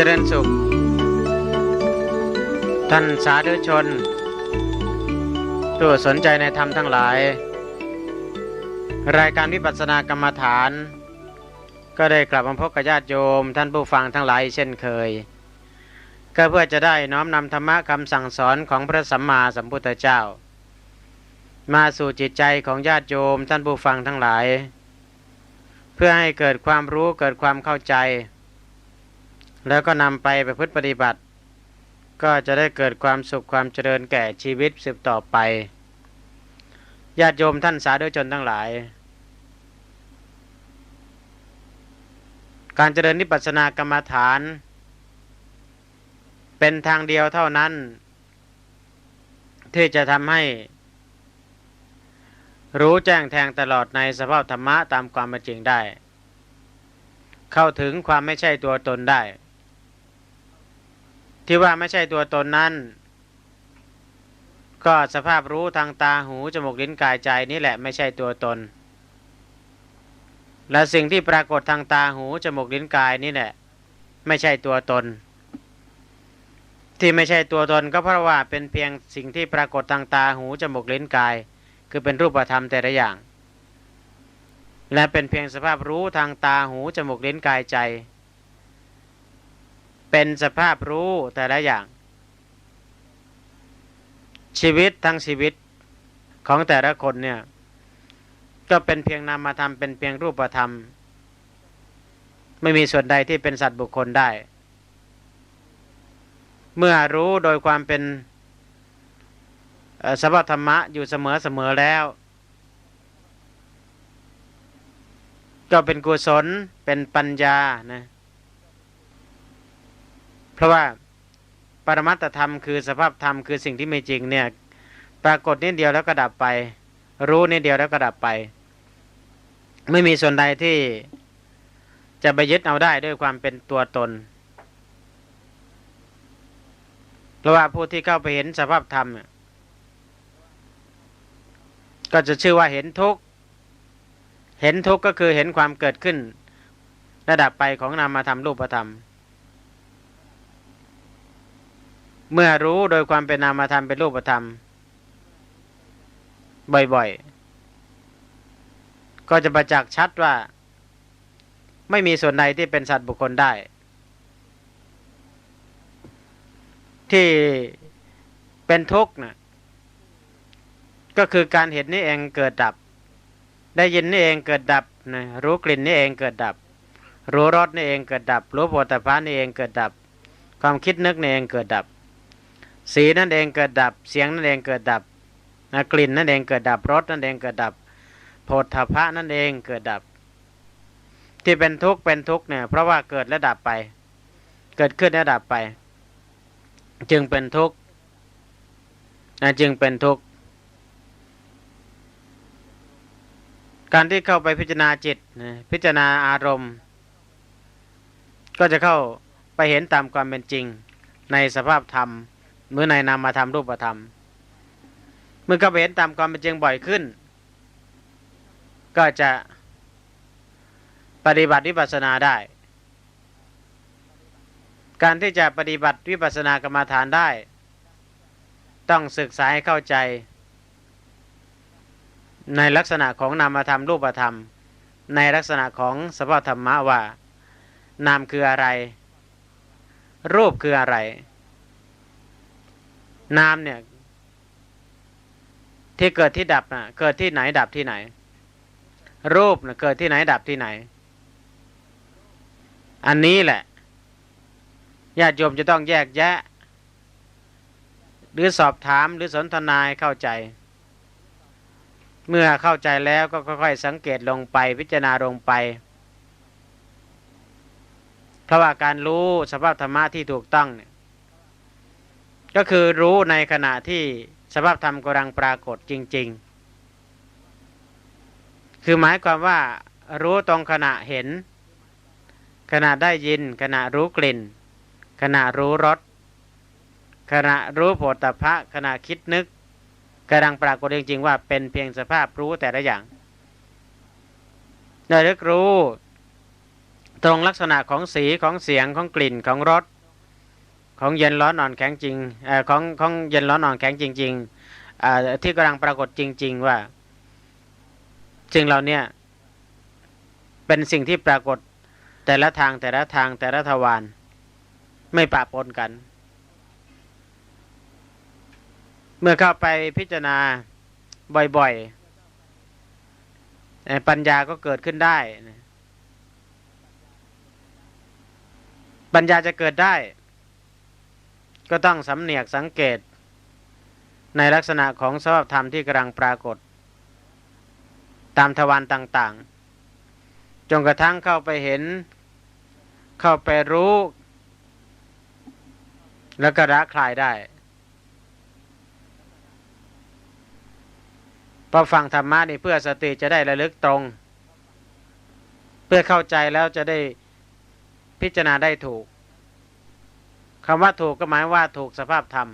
เจริญสุข ท่านสาธุชนผู้สนใจในธรรมทั้งหลาย รายการวิปัสสนากรรมฐาน ก็ได้กลับมาพบกับญาติโยม ท่านผู้ฟังทั้งหลายเช่นเคย ก็เพื่อจะได้น้อมนำธรรมะคำสั่งสอนของพระสัมมาสัมพุทธเจ้า มาสู่จิตใจของญาติโยมท่านผู้ฟังทั้งหลาย เพื่อให้เกิดความรู้เกิดความเข้าใจ แล้วก็นำไปประพฤติปฏิบัติ ก็จะได้เกิดความสุขความเจริญแก่ชีวิตสืบต่อไปญาติโยมท่านสาธุชนทั้งหลาย การเจริญนิพพานกรรมฐาน เป็นทางเดียวเท่านั้น ที่จะทำให้ รู้แจ้งแทงตลอดในสภาพธรรมะตามความเป็นจริงได้ เข้าถึงความไม่ใช่ตัวตนได้ ที่ว่าไม่ใช่ตัวตนนั้น ก็สภาพรู้ทางตาหูจมูกลิ้นกายใจนี่แหละไม่ใช่ตัวตน และสิ่งที่ปรากฏทางตาหูจมูกลิ้นกายนี่แหละไม่ใช่ตัวตน ที่ไม่ใช่ตัวตนก็เพราะว่าเป็นเพียงสิ่งที่ปรากฏทางตาหูจมูกลิ้นกาย คือเป็นรูปธรรมแต่ละอย่าง และเป็นเพียงสภาพรู้ทางตาหูจมูกลิ้นกายใจ เป็นสภาพรู้แต่ละอย่าง ชีวิตทั้งชีวิตของแต่ละคนเนี่ย ก็เป็นเพียงนามธรรมเป็นเพียงรูปธรรม ไม่มีส่วนใดที่เป็นสัตว์บุคคลได้ เมื่อรู้โดยความเป็นสภาพธรรมะอยู่เสมอเสมอแล้ว ก็เป็นกุศลเป็นปัญญานะ เพราะว่าปรมัตธรรมคือสภาพธรรมคือสิ่งที่ไม่จริงเนี่ยปรากฏนิดเดียวแล้วก็ดับไป รู้นิดเดียวแล้วก็ดับไป ไม่มีส่วนใดที่จะไปยึดเอาได้ด้วยความเป็นตัวตน เพราะว่าผู้ที่เข้าไปเห็นสภาพธรรม ก็จะชื่อว่าเห็นทุกเห็นทุกก็คือเห็นความเกิดขึ้นระดับไปของนามธรรมรูปธรรม เมื่อรู้โดยความเป็นนามธรรมเป็นรูปธรรม บ่อยๆ ก็จะประจักษ์ชัดว่า ไม่มีส่วนใดที่เป็นสัตว์บุคคลได้ ที่เป็นทุกข์นะก็คือการเห็นนี่เองเกิดดับ ได้ยินนี่เองเกิดดับนะรู้กลิ่นนี่เองเกิดดับ รู้รสนี่เองเกิดดับ รู้โผฏฐานี่เองเกิดดับ ความคิดนึกนี่เองเกิดดับ สีนั่นเองเกิดดับ เสียงนั่นเองเกิดดับนะกลิ่นนั่นเองเกิดดับรสนั่นเองเกิดดับโผฏฐะนั่นเองเกิดดับ ที่เป็นทุกข์เป็นทุกข์เนี่ยเพราะว่าเกิดและดับไป เกิดขึ้นและดับไป จึงเป็นทุกข์นะจึงเป็นทุกข์การที่เข้าไปพิจารณาจิตพิจารณาอารมณ์ ก็จะเข้าไปเห็นตามความเป็นจริงในสภาพธรรม เมื่อในนามธรรมรูปธรรมเมื่อเข้าไปเห็นตามความเป็นจริงบ่อยขึ้น ก็จะปฏิบัติวิปัสสนาได้ การที่จะปฏิบัติวิปัสสนากรรมฐานได้ ต้องศึกษาให้เข้าใจ ในลักษณะของนามธรรมรูปธรรม ในลักษณะของสภาพธรรมะว่า นามคืออะไร รูปคืออะไร นามเนี่ย ที่เกิดที่ดับนะเกิดที่ไหนดับที่ไหน รูปนะเกิดที่ไหนดับที่ไหน อันนี้แหละญาติโยมจะต้องแยกแยะ หรือสอบถามหรือสนทนายเข้าใจ เมื่อเข้าใจแล้วก็ค่อยๆสังเกตลงไปพิจารณาลงไปเพราะว่าการรู้สภาพธรรมะที่ถูกต้องเนี่ย ก็คือรู้ในขณะที่สภาพธรรมกำลังปรากฏจริง ๆ คือหมายความว่ารู้ตรงขณะเห็น ขณะได้ยิน ขณะรู้กลิ่น ขณะรู้รสขณะรู้โผฏฐัพะขณะคิดนึกกำลังปรากฏจริง ๆ ว่าเป็นเพียงสภาพรู้แต่ละอย่างระลึกรู้ตรงลักษณะของสีของเสียงของกลิ่นของรส ของเย็นร้อนอ่อนแข็งจริงเออของของเย็นร้อนอ่อนแข็งจริงๆอ่าที่กำลังปรากฏจริง ๆ ว่าสิ่งเหล่าเนี้เป็นสิ่งที่ปรากฏแต่ละทางแต่ละทางแต่ละทวารไม่ปะปนกัน เมื่อเข้าไปพิจารณาบ่อยๆ ปัญญาก็เกิดขึ้นได้ ปัญญาจะเกิดได้ ก็ต้องสำเนียกสังเกต ในลักษณะของสภาพธรรมที่กำลังปรากฏ ตามทวารต่างๆ จนกระทั่งเข้าไปเห็น เข้าไปรู้ แล้วก็ละคลายได้พอฟังธรรมะนี่เพื่อสติจะได้ระลึกตรง เพื่อเข้าใจแล้วจะได้พิจารณาได้ถูก คำว่าถูกก็หมายว่าถูกสภาพธรรม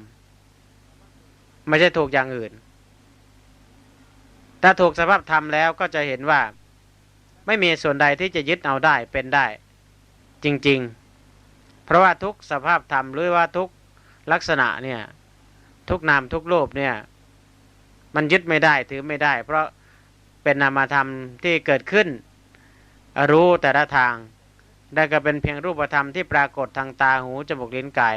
ไม่ใช่ถูกอย่างอื่น ถ้าถูกสภาพธรรมแล้วก็จะเห็นว่า ไม่มีส่วนใดที่จะยึดเอาได้เป็นได้ จริง ๆ เพราะว่าทุกสภาพธรรมหรือว่าทุกลักษณะเนี่ย ทุกนามทุกรูปเนี่ย มันยึดไม่ได้ถือไม่ได้ เพราะเป็นนามธรรมที่เกิดขึ้น รู้แต่ละทาง ได้ก็เป็นเพียงรูปธรรมที่ปรากฏทางตาหูจมูกลิ้นกาย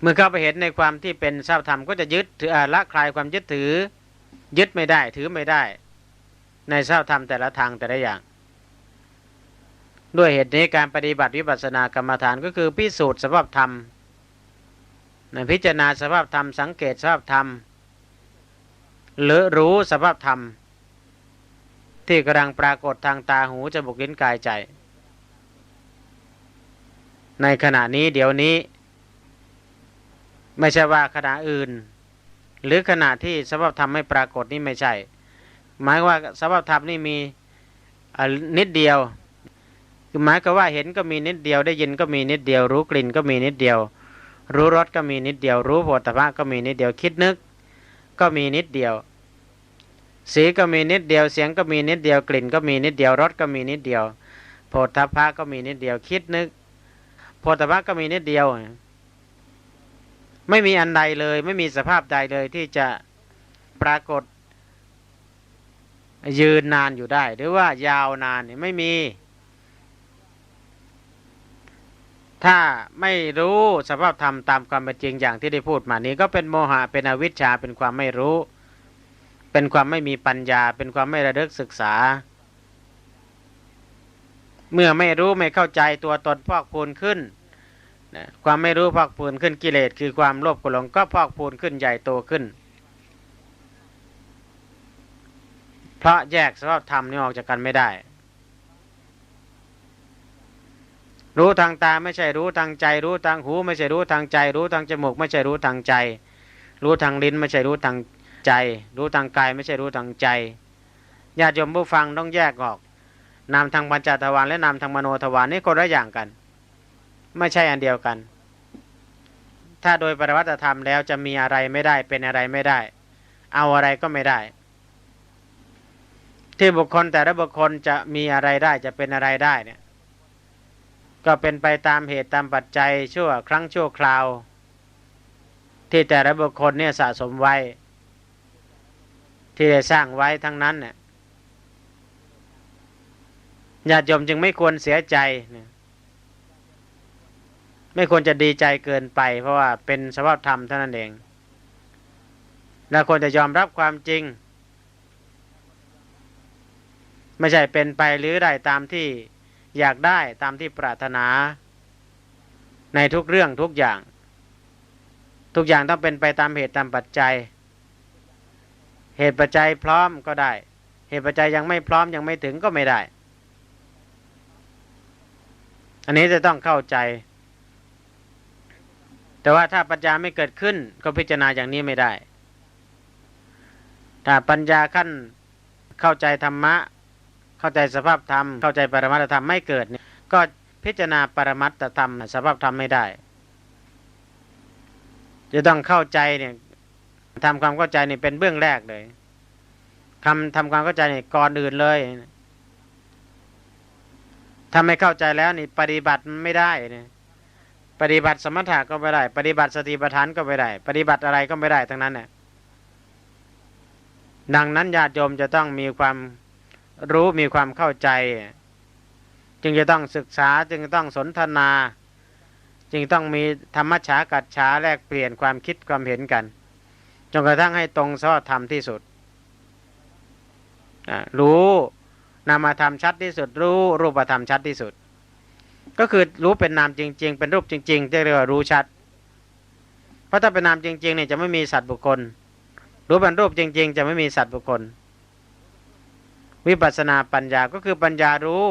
เมื่อเข้าไปเห็นในความที่เป็นทราบธรรมก็จะยึดถือละคลายความยึดถือ ยึดไม่ได้ถือไม่ได้ ในทราบธรรมแต่ละทางแต่ละอย่าง ด้วยเหตุนี้การปฏิบัติวิปัสสนากรรมฐานก็คือพิสูจน์สภาพธรรมพิจารณาสภาพธรรมสังเกตสภาพธรรมหรือรู้สภาพธรรม ที่กำลังปรากฏทางตาหูจมูกลิ้นกายใจ ในขณะนี้เดี๋ยวนี้ ไม่ใช่ว่าขณะอื่น หรือขณะที่สภาพธรรมไม่ปรากฏนี่ไม่ใช่ หมายว่าสภาพธรรมนี่มีนิดเดียวคือหมายก็ว่าเห็นก็มีนิดเดียวได้ยินก็มีนิดเดียว รู้กลิ่นก็มีนิดเดียว รู้รสก็มีนิดเดียว รู้โผฏฐัพพะก็มีนิดเดียวคิดนึก ก็มีนิดเดียว สีก็มีนิดเดียวเสียงก็มีนิดเดียวกลิ่นก็มีนิดเดียวรสก็มีนิดเดียวโผฏฐัพะก็มีนิดเดียวคิดนึกโผฏฐัพพะก็มีนิดเดียว ไม่มีอันใดเลย ไม่มีสภาพใดเลยที่จะปรากฏยืนนานอยู่ได้ หรือว่ายาวนานไม่มี ถ้าไม่รู้สภาพธรรมตามความเป็นจริงอย่างที่ได้พูดมานี้ ก็เป็นโมหะเป็นอวิชชาเป็นความไม่รู้ เป็นความไม่มีปัญญา เป็นความไม่ระลึกศึกษา เมื่อไม่รู้ไม่เข้าใจตัวตนพอกพูนขึ้นนะความไม่รู้พอกพูนขึ้นกิเลสคือความโลภโกรธก็พอกพูนขึ้นใหญ่โตขึ้น เพราะแยกสภาพธรรมนี้ออกจากกันไม่ได้ รู้ทางตาไม่ใช่รู้ทางใจ รู้ทางหู ไม่ใช่รู้ทางใจ รู้ทางจมูก ไม่ใช่รู้ทางใจ รู้ทางลิ้น ไม่ใช่รู้ทาง ใจ รู้ทางกายไม่ใช่รู้ทางใจญาติโยมผู้ฟังต้องแยกออก นามทางปัญจทวารและนามทางมโนทวารนี่คนละอย่างกัน ไม่ใช่อันเดียวกัน ถ้าโดยปริวัติธรรมแล้วจะมีอะไรไม่ได้เป็นอะไรไม่ได้ เอาอะไรก็ไม่ได้ ที่บุคคลแต่ละบุคคลจะมีอะไรได้จะเป็นอะไรได้เนี่ยก็เป็นไปตามเหตุตามปัจจัยชั่วครั้งชั่วคราว ที่แต่ละบุคคลเนี่ยสะสมไว้ ที่ได้สร้างไว้ทั้งนั้นเนี่ยญาติโยมจึงไม่ควรเสียใจนไม่ควรจะดีใจเกินไป เพราะว่าเป็นสภาพธรรมเท่านั้นเองและควรจะยอมรับความจริง ไม่ใช่เป็นไปหรือได้ตามที่อยากได้ตามที่ปรารถนา ในทุกเรื่องทุกอย่าง ทุกอย่างต้องเป็นไปตามเหตุตามปัจจัย เหตุปัจจัยพร้อมก็ได้ เหตุปัจจัยยังไม่พร้อมยังไม่ถึงก็ไม่ได้ อันนี้จะต้องเข้าใจ แต่ว่าถ้าปัญญาไม่เกิดขึ้นก็พิจารณาอย่างนี้ไม่ได้ ถ้าปัญญาขั้นเข้าใจธรรมะ เข้าใจสภาพธรรม เข้าใจปรมัตธรรมไม่เกิดเนี่ยก็พิจารณาปรมัตธรรม สภาพธรรมไม่ได้ จะต้องเข้าใจเนี่ย ทำความเข้าใจนี่เป็นเบื้องแรกเลยคำทำความเข้าใจนี่ก่อนอื่นเลยถ้าไม่เข้าใจแล้วนี่ปฏิบัติไม่ได้เนี่ยปฏิบัติสมถะก็ไม่ได้ ปฏิบัติสติปัฏฐานก็ไม่ได้ ปฏิบัติอะไรก็ไม่ได้ทั้งนั้นเนี่ยดังนั้นญาติโยมจะต้องมีความรู้มีความเข้าใจ จึงจะต้องศึกษาจึงต้องสนทนา จึงต้องมีธรรมชากัดฉาแลกเปลี่ยนความคิดความเห็นกัน จนกระทั่งให้ตรงสอดธรรมที่สุด รู้นามธรรมชัดที่สุด รู้รูปธรรมชัดที่สุด ก็คือรู้เป็นนามจริง ๆ เป็นรูปจริงๆที่เรียกว่ารู้ชัด เพราะถ้าเป็นนามจริงๆเนี่ยจะไม่มีสัตว์บุคคล รู้เป็นรูปจริง ๆ จะไม่มีสัตว์บุคคล วิปัสสนาปัญญาก็คือปัญญารู้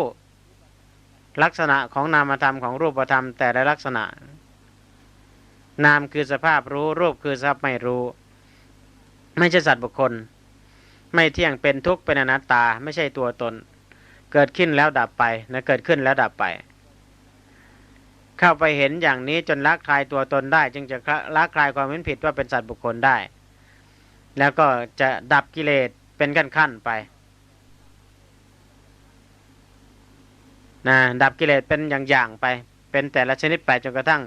ลักษณะของนามธรรมของรูปธรรมแต่ละลักษณะ นามคือสภาพรู้รูปคือสภาพไม่รู้ ไม่ใช่สัตว์บุคคล ไม่เที่ยงเป็นทุกข์เป็นอนัตตา ไม่ใช่ตัวตน เกิดขึ้นแล้วดับไปนะเกิดขึ้นแล้วดับไป เข้าไปเห็นอย่างนี้จนละคลายตัวตนได้ จึงจะละคลายความเห็นผิดว่าเป็นสัตว์บุคคลได้ แล้วก็จะดับกิเลสเป็นขั้นขั้นไปนะดับกิเลสเป็นอย่างๆไป เป็นแต่ละชนิดไปจนกระทั่ง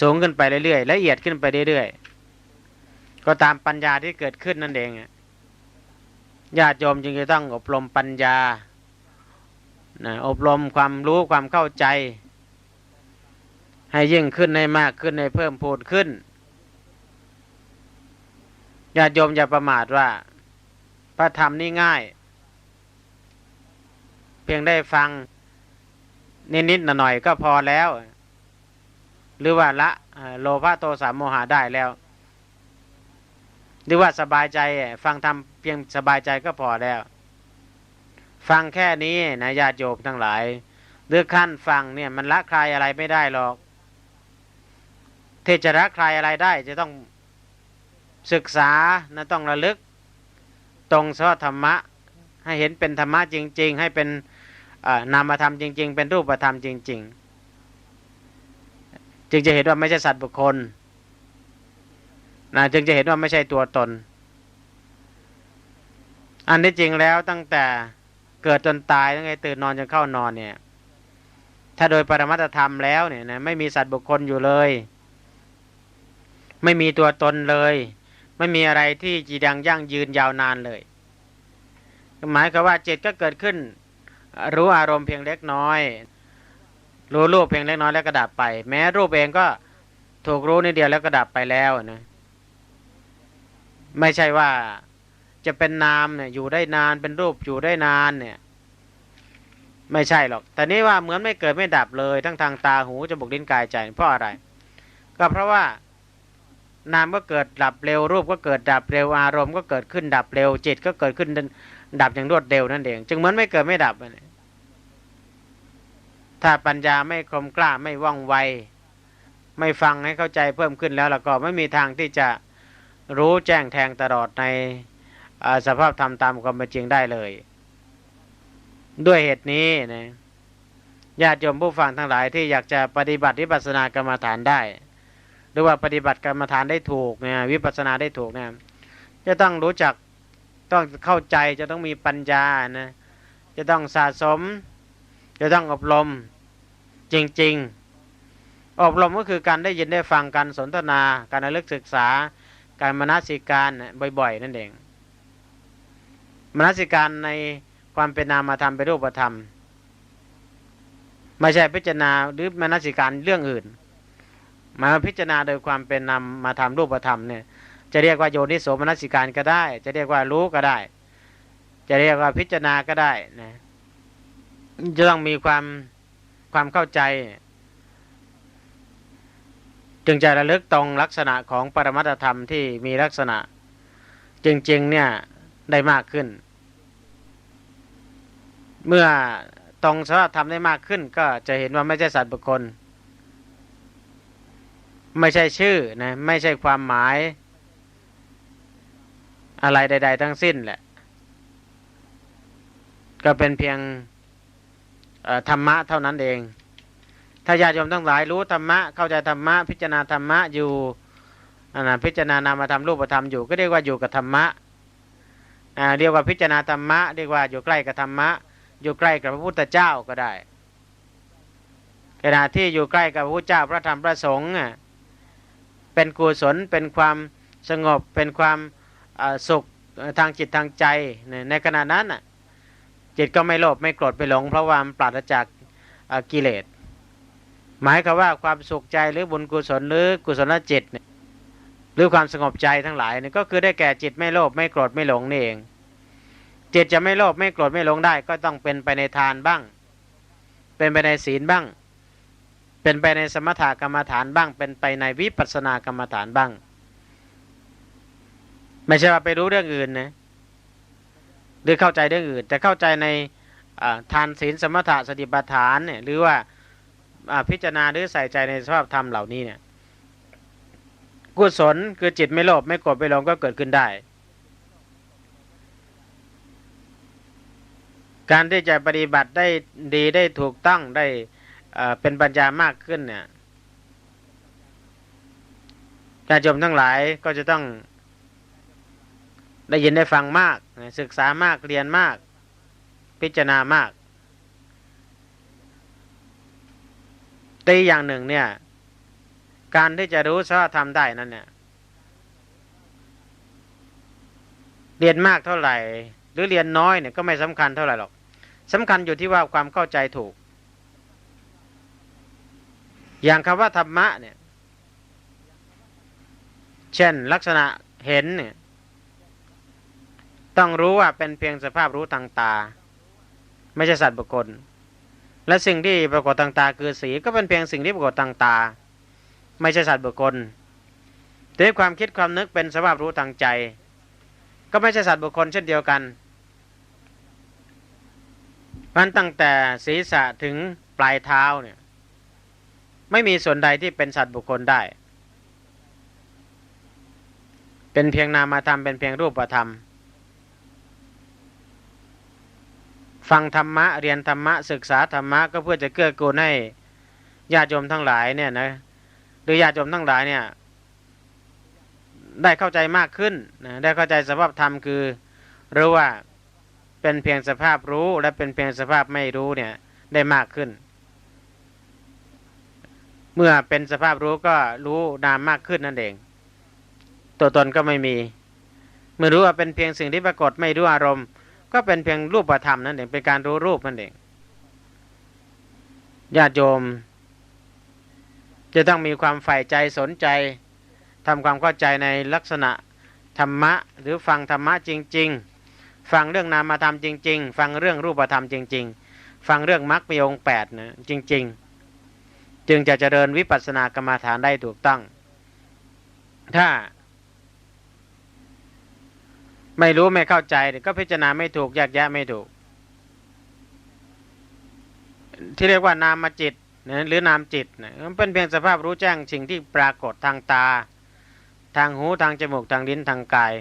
สูงขึ้นไปเรื่อยๆละเอียดขึ้นไปเรื่อยๆ ก็ตามปัญญาที่เกิดขึ้นนั่นเองญาติโยมจึงจะต้องอบรมปัญญานะอบรมความรู้ความเข้าใจ ให้ยิ่งขึ้นให้มากขึ้นให้เพิ่มพูดขึ้นญาติโยมอย่าประมาทว่า พระธรรมนี่ง่าย เพียงได้ฟัง นิดๆหน่อยๆก็พอแล้ว หรือว่าละโลภะโทสะโมหะได้แล้ว หรือว่าสบายใจฟังทำเพียงสบายใจก็พอแล้ว ฟังแค่นี้นะญาติโยมทั้งหลายเลือกขั้นฟังเนี่ยมันละคลายอะไรไม่ได้หรอกเทจะละคลายอะไรได้จะต้องศึกษานะต้องระลึก ตรงสวธรรมะ ให้เห็นเป็นธรรมะจริง ๆ ให้เป็นนามธรรมจริง ๆ เป็นรูปธรรมจริง ๆ จึงจะเห็นว่าไม่ใช่สัตว์บุคคล นะจึงจะเห็นว่าไม่ใช่ตัวตน อันที่จริงแล้วตั้งแต่เกิดจนตายตั้งแต่ตื่นนอนจนเข้านอนเนี่ย ถ้าโดยปรมัตธรรมแล้วเนี่ยนะไม่มีสัตว์บุคคลอยู่เลย ไม่มีตัวตนเลย ไม่มีอะไรที่จีดังยั่งยืนยาวนานเลย หมายคือว่าจิตก็เกิดขึ้น รู้อารมณ์เพียงเล็กน้อย รู้รูปเพียงเล็กน้อยแล้วก็ดับไป แม้รูปเองก็ถูกรู้นิดเดียวแล้วก็ดับไปแล้วนะ ไม่ใช่ว่าจะเป็นนามเนี่ยอยู่ได้นานเป็นรูปอยู่ได้นานเนี่ย ไม่ใช่หรอก แต่นี้ว่าเหมือนไม่เกิดไม่ดับเลย ทั้งทางตาหูจมูกลิ้นกายใจเพราะอะไร ก็เพราะว่านามก็เกิดดับเร็วรูปก็เกิดดับเร็วอารมณ์ก็เกิดขึ้นดับเร็วจิตก็เกิดขึ้นดับอย่างรวดเร็วนั่นเองจึงเหมือนไม่เกิดไม่ดับเลยถ้าปัญญาไม่คมกล้าไม่ว่องไว ไม่ฟังให้เข้าใจเพิ่มขึ้นแล้วแล้วก็ไม่มีทางที่จะ รู้แจ้งแทงตลอดในสภาพธรรมตามความเป็นจริงได้เลย ด้วยเหตุนี้นะญาติโยมผู้ฟังทั้งหลายที่อยากจะปฏิบัติวิปัสสนากรรมฐานได้ หรือว่าปฏิบัติกรรมฐานได้ถูกเนี่ยวิปัสสนาได้ถูกเนี่ยจะต้องรู้จักต้องเข้าใจจะต้องมีปัญญานะจะต้องสะสม จะต้องอบรมจริง ๆ อบรมก็คือการได้ยินได้ฟังการสนทนา การระลึกศึกษา การมนสิการบ่อยๆ นั่นเองมนสิการในความเป็นนามธรรมเป็นรูปธรรม ไม่ใช่พิจารณาหรือมนสิการเรื่องอื่นมาพิจารณาโดยความเป็นนามมาทำรูปธรรมเนี่ยจะเรียกว่าโยนิโสมนสิการก็ได้ จะเรียกว่ารู้ก็ได้ จะเรียกว่าพิจารณาก็ได้นะจะต้องมีความความเข้าใจ จึงจะระลึกตรงลักษณะของปรมัตธรรมที่มีลักษณะ จริงๆเนี่ยได้มากขึ้น เมื่อตรงสภาพธรรมได้มากขึ้น ก็จะเห็นว่าไม่ใช่สัตว์บุคคล ไม่ใช่ชื่อนะไม่ใช่ความหมาย อะไรใด ๆ ทั้งสิ้นแหละ ก็เป็นเพียงธรรมะเท่านั้นเอง ถ้าญาติโยมทั้งหลายรู้ธรรมะเข้าใจธรรมะ พิจารณาธรรมะอยู่นะพิจารณานามธรรมรูปธรรมอยู่ ก็เรียกว่าอยู่กับธรรมะเรียกว่าพิจารณาธรรมะเรียกว่าอยู่ใกล้กับธรรมะ อยู่ใกล้กับพระพุทธเจ้าก็ได้ ขณะที่อยู่ใกล้กับพระเจ้าพระธรรมพระสงฆ์เป็นกุศลเป็นความสงบเป็นความสุขทางจิตทางใจในขณะนั้นจิตก็ไม่โลภไม่โกรธไม่หลง เพราะว่ามันปราศจากกิเลส หมายคือว่าความสุขใจหรือบุญกุศลหรือกุศลจิตหรือความสงบใจทั้งหลายนี่ก็คือได้แก่จิตไม่โลภไม่โกรธไม่หลงนี่เอง จิตจะไม่โลภไม่โกรธไม่หลงได้ ก็ต้องเป็นไปในทานบ้าง เป็นไปในศีลบ้าง เป็นไปในสมถกรรมฐานบ้าง เป็นไปในวิปัสสนากรรมฐานบ้าง ไม่ใช่ว่าไปรู้เรื่องอื่นนะหรือเข้าใจเรื่องอื่น แต่เข้าใจในทานศีลสมถะสติปัฏฐานเนี่ยหรือว่า พิจารณาหรือใส่ใจในสภาพธรรมเหล่านี้เนี่ย กุศลคือจิตไม่โลภไม่โกรธไม่หลงก็เกิดขึ้นได้ การที่จะปฏิบัติได้ดีได้ถูกต้องได้เป็นปัญญามากขึ้นเนี่ยการจมทั้งหลายก็จะต้องได้ยินได้ฟังมาก ศึกษามากเรียนมาก พิจารณามาก ตีอย่างหนึ่งเนี่ย การที่จะรู้สภาพธรรมได้นั้นเนี่ย เรียนมากเท่าไหร่ หรือเรียนน้อยเนี่ยก็ไม่สำคัญเท่าไหร่หรอกสำคัญอยู่ที่ว่าความเข้าใจถูก อย่างคำว่าธรรมะเนี่ย เช่นลักษณะเห็นเนี่ยต้องรู้ว่าเป็นเพียงสภาพรู้ทางตา ไม่ใช่สัตว์บุคคล และสิ่งที่ปรากฏทางตาคือสีก็เป็นเพียงสิ่งที่ปรากฏทางตา ไม่ใช่สัตว์บุคคลด้วยความคิดความนึกเป็นสภาพรู้ทางใจ ก็ไม่ใช่สัตว์บุคคลเช่นเดียวกันมันตั้งแต่ศีรษะถึงปลายเท้าเนี่ยไม่มีส่วนใดที่เป็นสัตว์บุคคลได้ เป็นเพียงนามธรรมเป็นเพียงรูปธรรม ฟังธรรมะเรียนธรรมะศึกษาธรรมะก็เพื่อจะเกื้อกูลให้ญาติโยมทั้งหลายเนี่ยนะหรือญาติโยมทั้งหลายเนี่ย ได้เข้าใจมากขึ้นนะได้เข้าใจสภาพธรรมคือรู้ว่าเป็นเพียงสภาพรู้และเป็นเพียงสภาพไม่รู้เนี่ยได้มากขึ้น เมื่อเป็นสภาพรู้ก็รู้นามมากขึ้นนั่นเอง ตัวตนก็ไม่มี เมื่อรู้ว่าเป็นเพียงสิ่งที่ปรากฏไม่รู้อารมณ์ ก็เป็นเพียงรูปธรรมนั่นเองเป็นการรู้รูปนั่นเองญาติโยม จะต้องมีความใฝ่ใจสนใจทำความเข้าใจในลักษณะธรรมะ หรือฟังธรรมะจริง ๆ ฟังเรื่องนามธรรมจริง ๆ ฟังเรื่องรูปธรรมจริง ๆ ฟังเรื่องมรรคมีองค์แปดนะจริง ๆ จึงจะเจริญวิปัสสนากรรมฐานได้ถูกต้อง ถ้า ไม่รู้ไม่เข้าใจก็พิจารณาไม่ถูกแยกแยะไม่ถูก ที่เรียกว่านามจิตหรือนามจิตมันเป็นเพียงสภาพรู้แจ้งสิ่งที่ปรากฏทางตา ทางหูทางจมูกทางลิ้นทางกาย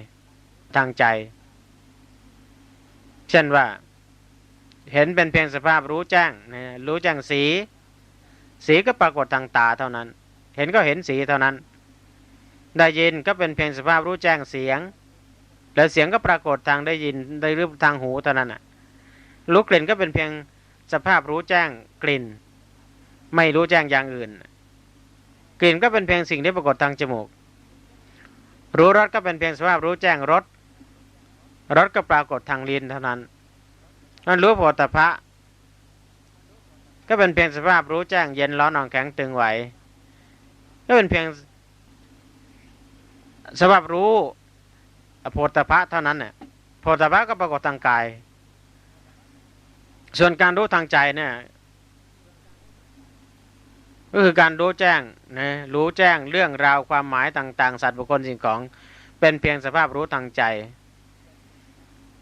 ทางใจ เช่นว่า เห็นเป็นเพียงสภาพรู้แจ้งรู้แจ้งสี สีก็ปรากฏทางตาเท่านั้น เห็นก็เห็นสีเท่านั้น ได้ยินก็เป็นเพียงสภาพรู้แจ้งเสียง แล้วเสียงก็ปรากฏทางได้ยินได้รูปทางหูเท่านั้นอะรู้กลิ่นก็เป็นเพียงสภาพรู้แจ้งกลิ่น ไม่รู้แจ้งอย่างอื่น กลิ่นก็เป็นเพียงสิ่งที่ปรากฏทางจมูก รู้รสก็เป็นเพียงสภาพรู้แจ้งรสรสก็ปรากฏทางลิ้นเท่านั้นนั่นรู้โผฏฐะก็เป็นเพียงสภาพรู้แจ้งเย็นร้อนอ่อนแข็งตึงไหวก็เป็นเพียงสภาพรู้ โพธพะเท่านั้นเนี่ยโพธพะก็ปรากฏทางกาย ส่วนการรู้ทางใจเนี่ยก็คือการรู้แจ้งนะรู้แจ้งเรื่องราวความหมายต่างๆ สัตว์บุคคลสิ่งของ เป็นเพียงสภาพรู้ทางใจ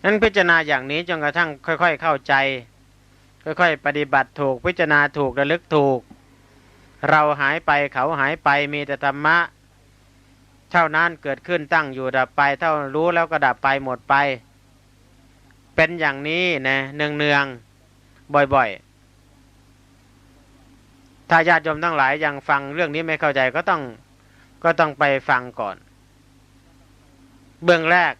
นั้นพิจารณาอย่างนี้จนกระทั่งค่อย ๆ เข้าใจ ค่อย ๆ ปฏิบัติถูกพิจารณาถูกระลึกถูก เราหายไปเขาหายไปมีแต่ธรรมะ เท่านั้นเกิดขึ้นตั้งอยู่ดับไป เท่ารู้แล้วก็ดับไปหมดไป เป็นอย่างนี้นะเนืองเนืองบ่อยๆ ถ้าญาติโยมทั้งหลายยังฟังเรื่องนี้ไม่เข้าใจก็ต้องก็ต้องไปฟังก่อน เบื้องแรก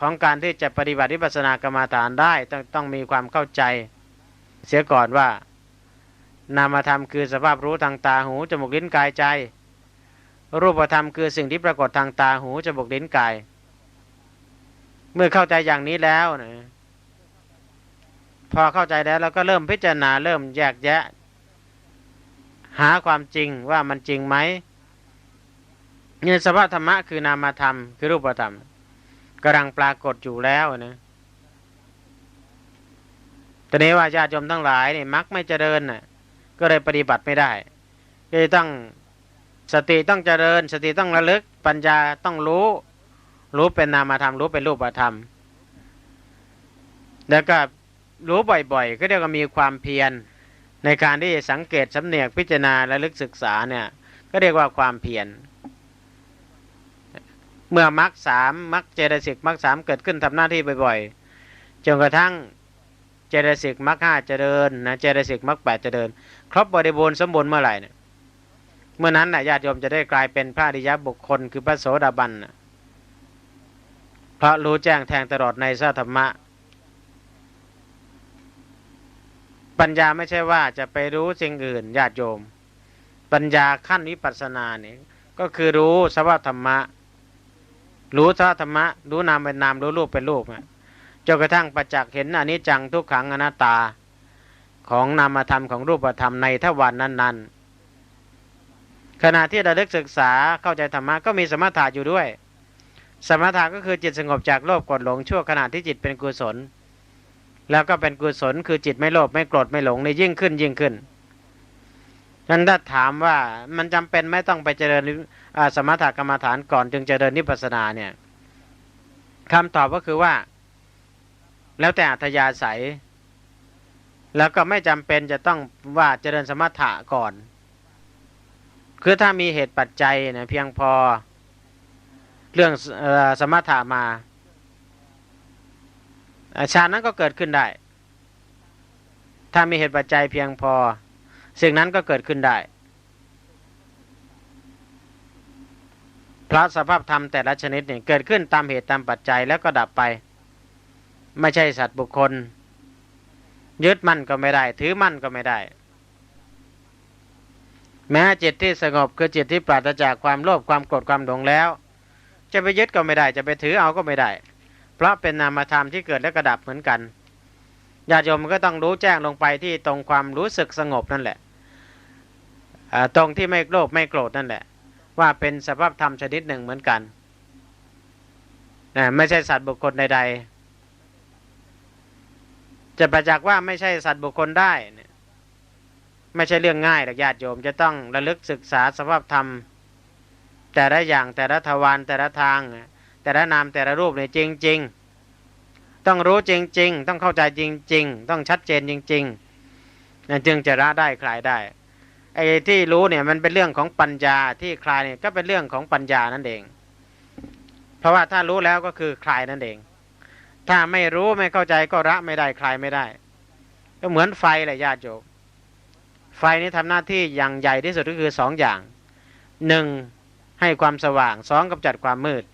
ของการที่จะปฏิบัติวิปัสสนากรรมฐานได้ต้องต้องมีความเข้าใจ เสียก่อนว่า นามธรรมคือสภาพรู้ทางตาหูจมูกลิ้นกายใจ รูปธรรมคือสิ่งที่ปรากฏทางตาหูจมูกลิ้นกาย เมื่อเข้าใจอย่างนี้แล้วนะพอเข้าใจแล้วเราก็เริ่มพิจารณาเริ่มแยกแยะ หาความจริงว่ามันจริงไหมเนี่ยสภาพธรรมะคือนามธรรม คือรูปธรรมกำลังปรากฏอยู่แล้วนะตอนนี้ว่าญาติโยมทั้งหลายเนี่ยมักไม่เจริญน่ะ ก็เลยปฏิบัติไม่ได้ก็เลยต้อง สติต้องเจริญ สติต้องระลึก ปัญญาต้องรู้ รู้เป็นนามธรรม รู้เป็นรูปธรรม แล้วก็รู้บ่อยๆ ก็เรียกว่ามีความเพียร ในการที่สังเกตสำเนียกพิจารณาและลึกศึกษาเนี่ยก็เรียกว่าความเพียร เมื่อมรรคสามมรรคเจตสิกมรรคสามเกิดขึ้นทำหน้าที่บ่อยๆจนกระทั่งเจตสิกมรรคห้าเจริญนะเจตสิกมรรคแปดเจริญ ครบบริบูรณ์สมบูรณ์เมื่อไหร่เนี่ย เมื่อนั้นนะญาติโยมจะได้กลายเป็นพระอริยบุคคล คือพระโสดาบันเพราะรู้แจ้งแทงตลอดในสัธรรมะ ปัญญาไม่ใช่ว่าจะไปรู้สิ่งอื่นญาติโยม ปัญญาขั้นวิปัสสนาเนี่ยก็คือรู้สภาพธรรมะ รู้สภาพธรรมะ รู้นามเป็นนามรู้รูปเป็นรูปจนกระทั่งประจักษ์เห็นอนิจจังทุกขังอนัตตาของนามธรรมของรูปธรรมในทวันนั้นๆ ขณะที่ราเลิกศึกษาเข้าใจธรรมะก็มีสมถะอยู่ด้วย สมถะก็คือจิตสงบจากโลภกดหลงชั่วขณะที่จิตเป็นกุศล แล้วก็เป็นกุศลคือจิตไม่โลภไม่โกรธไม่หลงในยิ่งขึ้นยิ่งขึ้นนั้นถ้าถามว่ามันจำเป็นไม่ต้องไปเจริญสมถกรรมฐานก่อนจึงเจริญนิพพานาเนี่ยคำตอบก็คือว่า แล้วแต่อัธยาศัย แล้วก็ไม่จำเป็นจะต้องว่าเจริญสมถะก่อน คือถ้ามีเหตุปัจจัยเนี่ยเพียงพอเรื่องสมถะมาฌานนั้นก็เกิดขึ้นได้ ถ้ามีเหตุปัจจัยเพียงพอ สิ่งนั้นก็เกิดขึ้นได้พระสภาพธรรมแต่ละชนิดเนี่ยเกิดขึ้นตามเหตุตามปัจจัยแล้วก็ดับไป ไม่ใช่สัตว์บุคคล ยึดมั่นก็ไม่ได้ ถือมั่นก็ไม่ได้ แม้จิตที่สงบคือจิตที่ปราศจากความโลภความโกรธความหลงแล้ว จะไปยึดก็ไม่ได้จะไปถือเอาก็ไม่ได้ เพราะเป็นนามธรรมที่เกิดและกระดับเหมือนกันญาติโยมก็ต้องรู้แจ้งลงไปที่ตรงความรู้สึกสงบนั่นแหละตรงที่ไม่โลภไม่โกรธนั่นแหละ ว่าเป็นสภาพธรรมชนิดหนึ่งเหมือนกันนะไม่ใช่สัตว์บุคคลใด ๆ จะประจักษ์ว่าไม่ใช่สัตว์บุคคลได้ ไม่ใช่เรื่องง่ายหรอกญาติโยมจะต้องระลึกศึกษาสภาพธรรม แต่ละอย่างแต่ละทวารแต่ละทาง แต่ละนามแต่ละรูปเนี่ยจริง ๆ ต้องรู้จริง ๆ ต้องเข้าใจจริง ๆ ต้องชัดเจนจริงๆนั่นจึงจะละได้คลายได้ไอ้ที่รู้เนี่ยมันเป็นเรื่องของปัญญาที่คลายเนี่ยก็เป็นเรื่องของปัญญานั่นเอง เพราะว่าถ้ารู้แล้วก็คือคลายนั่นเอง ถ้าไม่รู้ไม่เข้าใจก็ละไม่ได้คลายไม่ได้ ก็เหมือนไฟแหละญาติโยม ไฟนี้ทำหน้าที่อย่างใหญ่ที่สุดก็คือสองอย่างหนึ่งให้ความสว่างสองกำจัดความมืด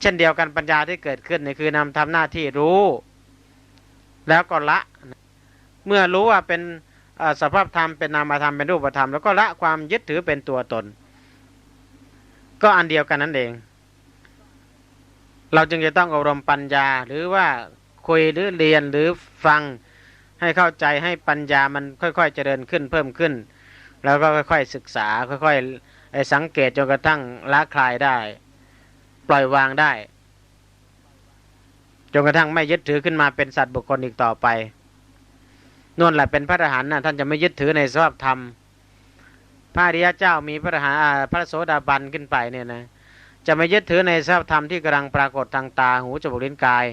เช่นเดียวกันปัญญาที่เกิดขึ้นนี่คือนำทำหน้าที่รู้ แล้วก็ละ เมื่อรู้ว่าเป็นสภาพธรรมเป็นนามธรรมเป็นรูปธรรม แล้วก็ละความยึดถือเป็นตัวตน ก็อันเดียวกันนั่นเอง เราจึงจะต้องอบรมปัญญาหรือว่าคุยหรือเรียนหรือฟัง ให้เข้าใจให้ปัญญามันค่อยๆเจริญขึ้นเพิ่มขึ้น แล้วก็ค่อยๆศึกษาค่อยๆสังเกตจนกระทั่งละคลายได้ ปล่อยวางได้จนกระทั่งไม่ยึดถือขึ้นมาเป็นสัตว์บุคคลอีกต่อไปนั่นแหละเป็นพระอรหันต์นะท่านจะไม่ยึดถือในสภาพธรรม พระอริยเจ้ามีพระอรหันต์พระโสดาบันขึ้นไปเนี่ยนะจะไม่ยึดถือในสภาพธรรมที่กำลังปรากฏทางตาหูจมูกลิ้นกาย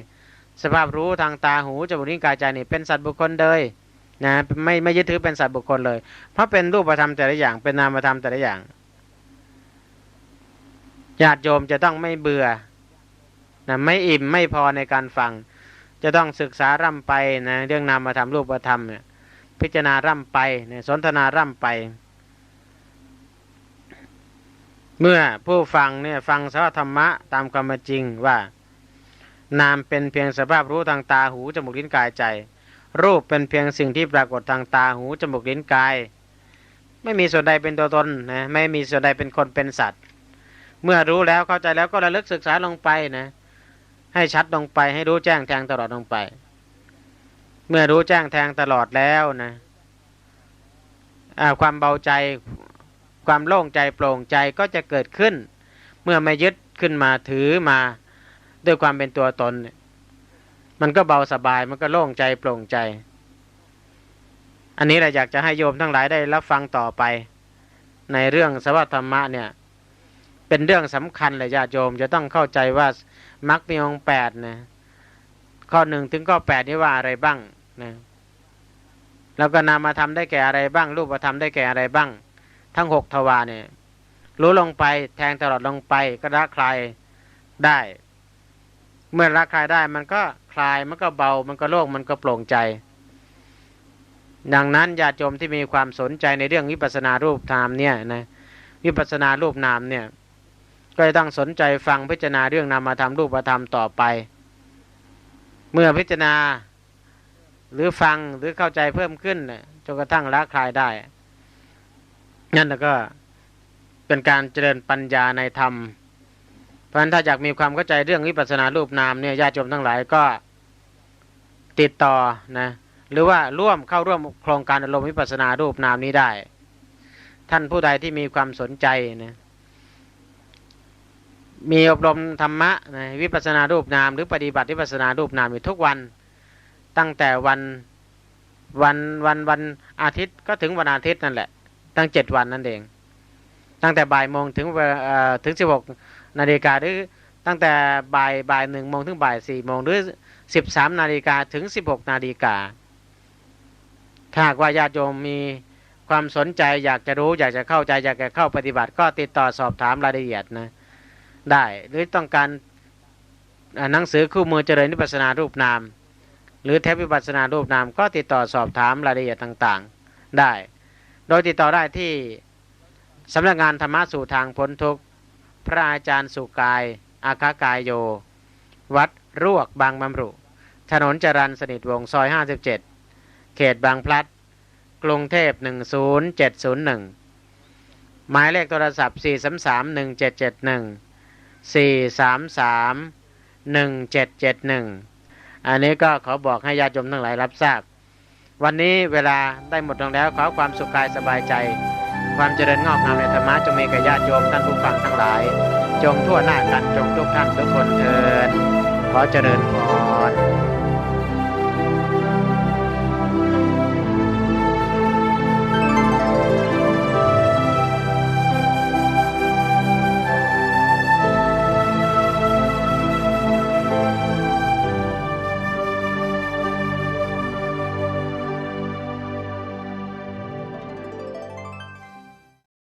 สภาพรู้ทางตาหูจมูกลิ้นกายใจนี่เป็นสัตว์บุคคลเลยนะไม่ไม่ยึดถือเป็นสัตว์บุคคลเลย เพราะเป็นรูปธรรมแต่ละอย่าง เป็นนามธรรมแต่ละอย่างญาติโยมจะต้องไม่เบื่อนะไม่อิ่มไม่พอในการฟัง จะต้องศึกษาร่ำไปนะเรื่องนามธรรมรูปธรรมเนี่ยพิจารณาร่ำไปเนี่ยสนทนาร่ำไป เมื่อผู้ฟังเนี่ยฟังสภาธรรมะตามความจริงว่า นามเป็นเพียงสภาพรู้ทางตาหูจมูกลิ้นกายใจ รูปเป็นเพียงสิ่งที่ปรากฏทางตาหูจมูกลิ้นกาย ไม่มีส่วนใดเป็นตัวตนนะไม่มีส่วนใดเป็นคนเป็นสัตว์ เมื่อรู้แล้วเข้าใจแล้วก็ระลึกศึกษาลงไปนะให้ชัดลงไปให้รู้แจ้งแทงตลอดลงไป เมื่อรู้แจ้งแทงตลอดแล้วนะความเบาใจความโล่งใจโปร่งใจก็จะเกิดขึ้น เมื่อไม่ยึดขึ้นมาถือมา ด้วยความเป็นตัวตนเนี่ยมันก็เบาสบายมันก็โล่งใจโปร่งใจ อันนี้เราอยากจะให้โยมทั้งหลายได้รับฟังต่อไป ในเรื่องสวัสธรรมะเนี่ย เป็นเรื่องสำคัญเลยญาติโยมจะต้องเข้าใจว่ามรรคมีองค์แปดนะข้อหนึ่งถึงข้อแปดนี่ว่าอะไรบ้างนะแล้วก็นามธรรมได้แก่อะไรบ้าง รูปธรรมได้แก่อะไรบ้าง ทั้งหกทวารเนี่ยรู้ลงไปแทงตลอดลงไปก็ละคลายได้ เมื่อละคลายได้มันก็คลายมันก็เบา มันก็โล่งมันก็โปร่งใจ ดังนั้นญาติโยมที่มีความสนใจในเรื่องวิปัสสนารูปนามเนี่ยนะวิปัสสนารูปนามเนี่ยก็จะต้องสนใจฟังพิจารณาเรื่องนามธรรมรูปธรรมต่อไป เมื่อพิจารณาหรือฟังหรือเข้าใจเพิ่มขึ้นจนกระทั่งละคลายได้ นั่นแล้วก็เป็นการเจริญปัญญาในธรรม เพราะฉะนั้นถ้าอยากมีความเข้าใจเรื่องวิปัสสนารูปนามเนี่ยญาติโยมทั้งหลายก็ติดต่อนะหรือว่าร่วมเข้าร่วมโครงการอารมณ์วิปัสสนารูปนามนี้ได้ ท่านผู้ใดที่มีความสนใจนะมีอบรมธรรมะนะวิปัสสนารูปนาม หรือปฏิบัติวิปัสสนารูปนามอยู่ทุกวันตั้งแต่วันวันวันวันอาทิตย์ก็ถึงวันอาทิตย์นั่นแหละ ตั้งเจ็ดวันนั่นเอง ตั้งแต่บ่ายโมงถึงถึงสิบหก นาฬิกาหรือตั้งแต่บ่ายบ่ายหนึ่งโมงถึงบ่ายสี่โมงหรือสิบสามนาฬิกาถึงสิบหกนาฬิกาถ้าหากว่าญาติโยมมีความสนใจอยากจะรู้อยากจะเข้าใจอยากจะเข้าปฏิบัติ ก็ติดต่อสอบถามรายละเอียดนะได้หรือต้องการหนังสือคู่มือเจริญวิปัสสนารูปนาม หรือเทปวิปัสสนารูปนาม ก็ติดต่อสอบถามรายละเอียดต่างๆ ได้ โดยติดต่อได้ที่สำนักงานธรรมะสู่ทางพ้นทุกข์ พระอาจารย์สุกาย อาคากายโย วัดรวกบางบำรุ ถนนจรันสนิทวงซอย 57 เขตบางพลัด กรุงเทพ 10701 หมายเลขโทรศัพท์ 4331771 433 1771 อันนี้ก็ขอบอกให้ญาติโยมทั้งหลายรับทราบ วันนี้เวลาได้หมดลงแล้วขอความสุขกายสบายใจ ความเจริญงอกงามในธรรมะจงมีแก่ญาติโยมท่านผู้ฟังทั้งหลาย จงทั่วหน้ากันจงทุกท่านทุกคนเถิดขอเจริญพร